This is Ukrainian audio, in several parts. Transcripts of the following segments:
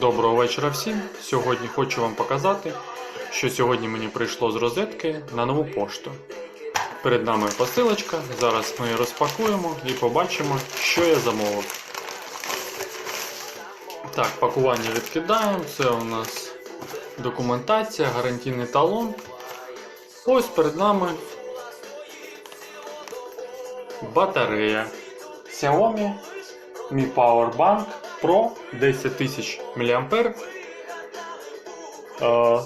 Доброго вечора всім. Сьогодні хочу вам показати, що сьогодні мені прийшло з розетки на нову пошту. Перед нами посилочка. Зараз ми її розпакуємо і побачимо, що я замовив. Так, пакування відкидаємо. Це у нас документація, гарантійний талон. Ось перед нами батарея Xiaomi Mi Power Bank Pro 10 тисяч мА е,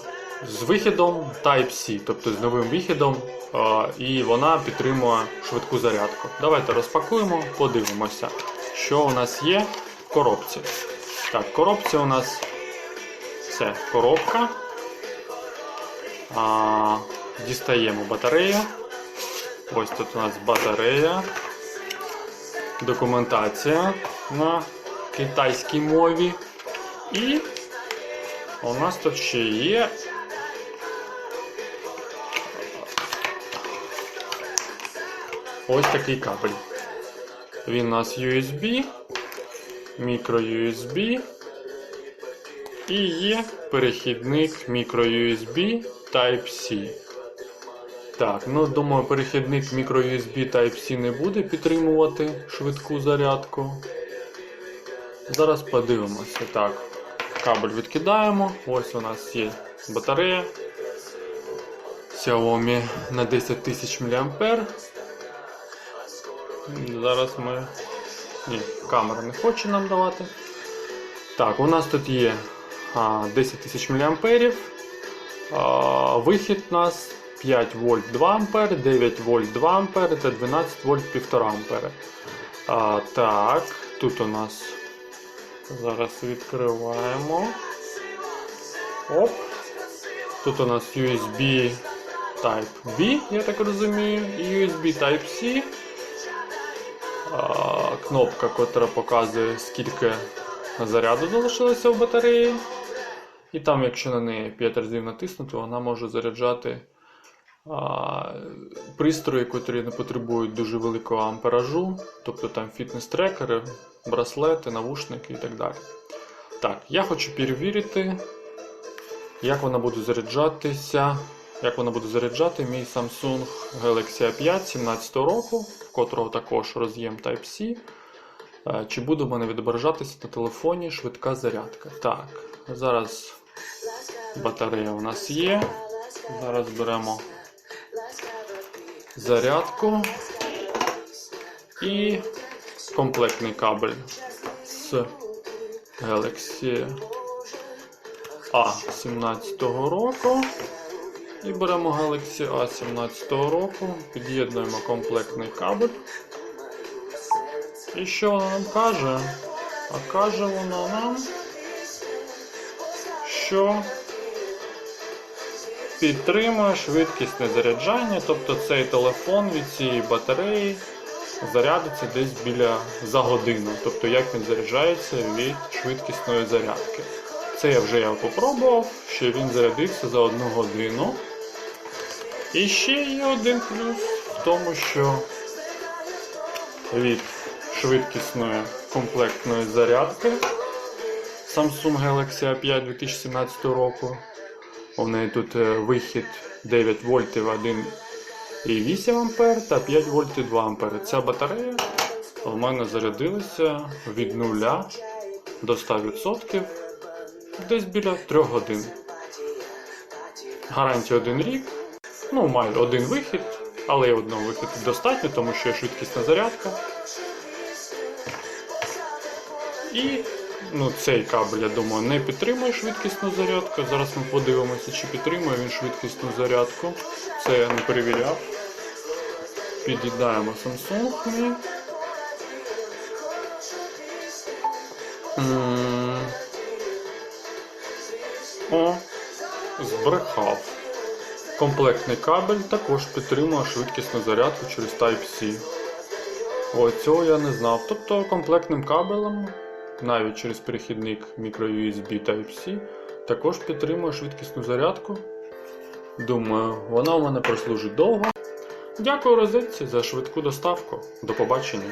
з вихідом Type-C, тобто з новим вихідом, е, і вона підтримує швидку зарядку. Давайте розпакуємо, подивимося, що у нас є в коробці. Так, в коробці у нас це коробка. А, дістаємо батарею. Ось тут у нас батарея, документація на китайській мові. І у нас тут ще є. Ось такий кабель. Він у нас USB, мікро USB і є перехідник мікро USB Type-C. Так, ну думаю, перехідник microUSB Type-C не буде підтримувати швидку зарядку. Зараз подивимося. Так, кабель відкидаємо. Ось у нас є батарея Xiaomi на 10 тисяч мА. Зараз ми. Ні, камера не хоче нам давати. Так, у нас тут є а, 10 тисяч мА. Вихід у нас 5 вольт 2 А, 9 вольт 2 А та 12 вольт 1,5 А. А, так, тут у нас зараз відкриваємо. Оп. Тут у нас USB Type-B, я так розумію, і USB Type-C. Кнопка, котра показує, скільки заряду залишилося в батареї. І там, якщо на неї 5 разів натиснути, вона може заряджати пристрої, котрі не потребують дуже великого амперажу, тобто там фітнес-трекери, браслети, навушники і так далі. Так, я хочу перевірити, як вона буде заряджатися. Як вона буде заряджати мій Samsung Galaxy A5 17 року, в котрого також роз'єм Type-C. Е, Чи буде в мене відображатися на телефоні швидка зарядка? Так, зараз батарея у нас є. Зараз беремо зарядку і комплектний кабель з Galaxy A 17 року. І беремо Galaxy A 17 року, під'єднуємо комплектний кабель. І що вона нам каже? А каже вона нам, що підтримує швидкісне заряджання, тобто цей телефон від цієї батареї зарядиться десь біля за годину. Тобто як він заряджається від швидкісної зарядки. Це я вже я попробував, що він зарядився за одну годину. І ще є один плюс в тому, що від швидкісної комплектної зарядки Samsung Galaxy A5 2017 року. У неї тут е, вихід 9 вольтів 1,8 А та 5 вольтів 2 А. Ця батарея в мене зарядилася від 0 до 100% десь біля 3 годин. Гарантія 1 рік. Ну, майже один вихід, але і одного виходу достатньо, тому що є швидкісна зарядка. І ну, цей кабель, я думаю, не підтримує швидкісну зарядку. Зараз ми подивимося, чи підтримує він швидкісну зарядку. Це я не перевіряв. Під'їдаємо Samsung. М. О, збрехав. Комплектний кабель також підтримує швидкісну зарядку через Type-C. О, цього я не знав. Тобто комплектним кабелем, навіть через перехідник microUSB Type-C, також підтримує швидкісну зарядку. Думаю, вона у мене прослужить довго. Дякую розетці за швидку доставку. До побачення.